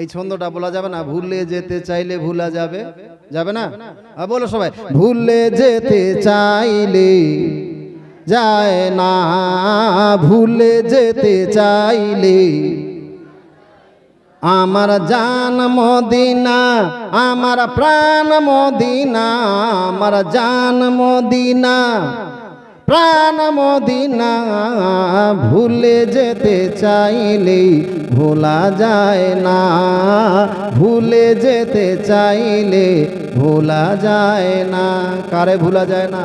এই ছন্দটা বলা যাবে না, ভুলে যেতে চাইলে ভুলা যাবে। যাবে না? বলো সবাই, ভুলে যেতে চাইলে যায় না, ভুলে যেতে চাইলে আমার জান মদিনা, আমার প্রাণ মদিনা, আমার জান মদিনা প্রাণ মদিনা ভুলে যেতে চাইলেই ভোলা যায় না। ভুলে যেতে চাইলে ভোলা যায় না। কারে ভোলা যায় না?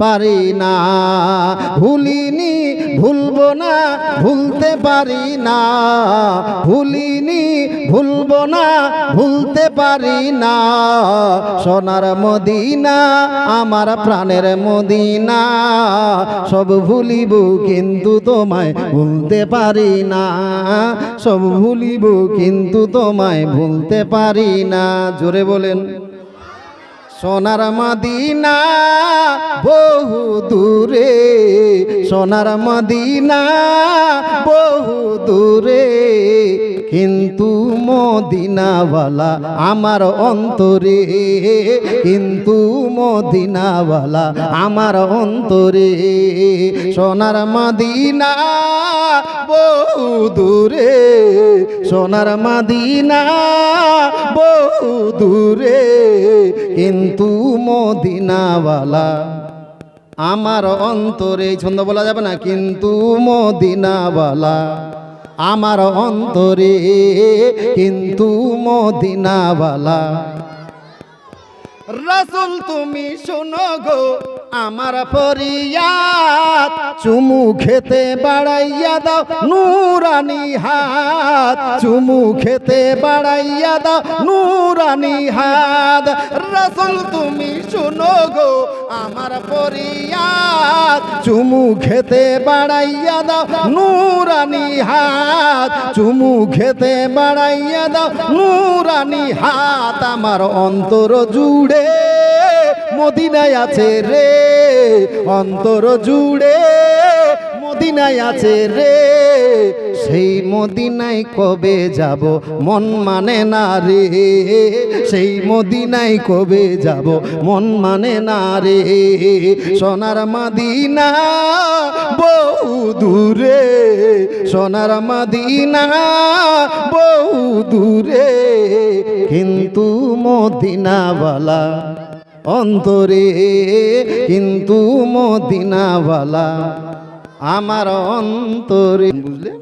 পারি না। ভুলিনি, ভুলবো না, ভুলতে পারি না। ভুলিনি, ভুলবো না, ভুলতে পারি না। সোনার মদিনা, আমার প্রাণের মদিনা। সব ভুলিব কিন্তু তোমায় ভুলতে পারি না। সব ভুলিব কিন্তু তোমায় ভুলতে পারি না। জোরে বলেন। সোনার মদিনা বহু দূরে সোনার মদিনা বহু দূরে কিন্তু মদিনাওয়ালা আমার অন্তরে কিন্তু মদিনাওয়ালা আমার অন্তরে সোনার মদিনা বহু দূরে সোনার মদিনা বহু দূরে কিন্তু মদিনাওয়ালা আমার অন্তরে ছন্দ বলা যাবে না, কিন্তু মদিনাওয়ালা। আমার অন্তরে, কিন্তু মদিনাওয়ালা। রসুল তুমি শোনো গো, আমার ফরিয়াদ, চুমু খেতে বাড়াইয়া দাও, নুরানি হাত। চুমু খেতে বাড়াইয়া দাও, নুরানি হাত। রসুল তুমি শোনো গো আমার ফরিয়াদ, চুমু খেতে বাড়াইয়া দাও, নুরানি হাত। চুমু খেতে বাড়াইয়া দাও, নুরানি হাত। আমার অন্তর জুড়ে মদিনায় আছে রে। অন্তর জুড়ে মদিনায় আছে রে। সেই মদিনায় কবে যাব? মন মানে না রে। সেই মদিনায় কবে যাব? মন মানে না রে। সোনার মাদিনা বহু দূরে। সোনার মাদিনা বহু দূরে। কিন্তু মদিনাওয়ালা অন্তরে। কিন্তু মদিনাওয়ালা আমার অন্তরে বুঝলে?